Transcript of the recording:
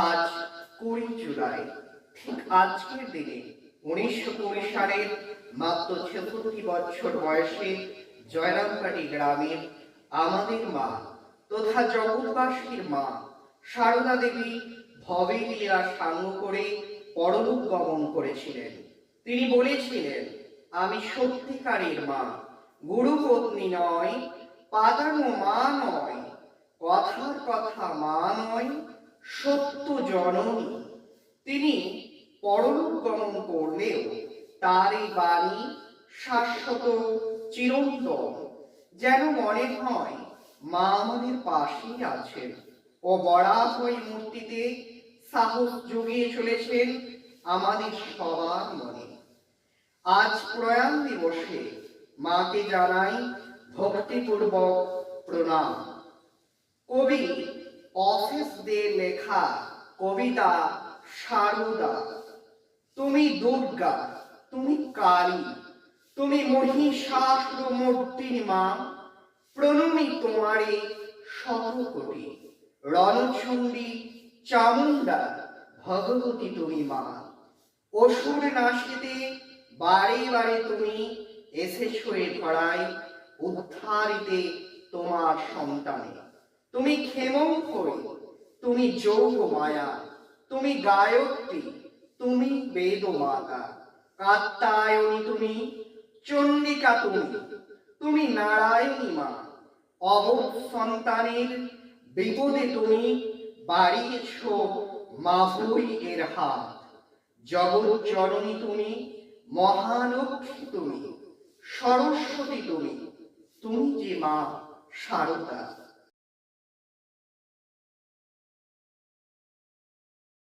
আজ কুড়ি জুলাই, ঠিক আজকের দিনে উনিশশো কুড়ি সালের মাত্র ছেষট্টি বছর বয়সে জয়রামবাড়ি গ্রামের আমাদের মা তথা জগৎবাসীর মা সারদা দেবী ভবের লীলা সাঙ্গ করে পরলোক গমন করেছিলেন। তিনি বলেছিলেন, আমি সত্যিকারের মা গুরু পত্নী নয় পাতানো মা নয়, কথার কথা মা নয় সত্য জননী তিনি পরলোক গমন করলেও তার এই বাণী শাশ্বত চিরন্তন। যেন মনে হয়, মা আমাদের পাশেই আছেন ও বরাহই মূর্তিতে সাহস জুগিয়ে চলেছেন আমাদের সবার মনে। আজ প্রয়াণ দিবসে মাকে জানাই ভক্তিপূর্বক প্রণাম। কবি অশেষ দে লেখা কবিতা সারদা। তুমি দুর্গা, তুমি কালী, তুমি মহিষাসুর মূর্তির মা, প্রণমী তোমারে শত কোটি। রণচণ্ডী, চামুণ্ডা, ভগবতী তুমি মা। অসুর নাশিতে বারে বারে তুমি এসেছ এ ধরায়, উদ্ধারিতে তোমার সন্তানে। তুমি ক্ষেমঙ্করী তুমি যোগ মায়া, তুমি গায়ত্রী, তুমি বেদ মাতা। কাত্তায়নী তুমি, চণ্ডিকা তুমি তুমি নারায়ণী মা। অবধ সন্তানের বিপদে তুমি বাড়িয়েছ মাহুই এর হাত। জগৎ জননী তুমি, মহালক্ষ্মী তুমি, সরস্বতী তুমি তুমি যে মা সারদা।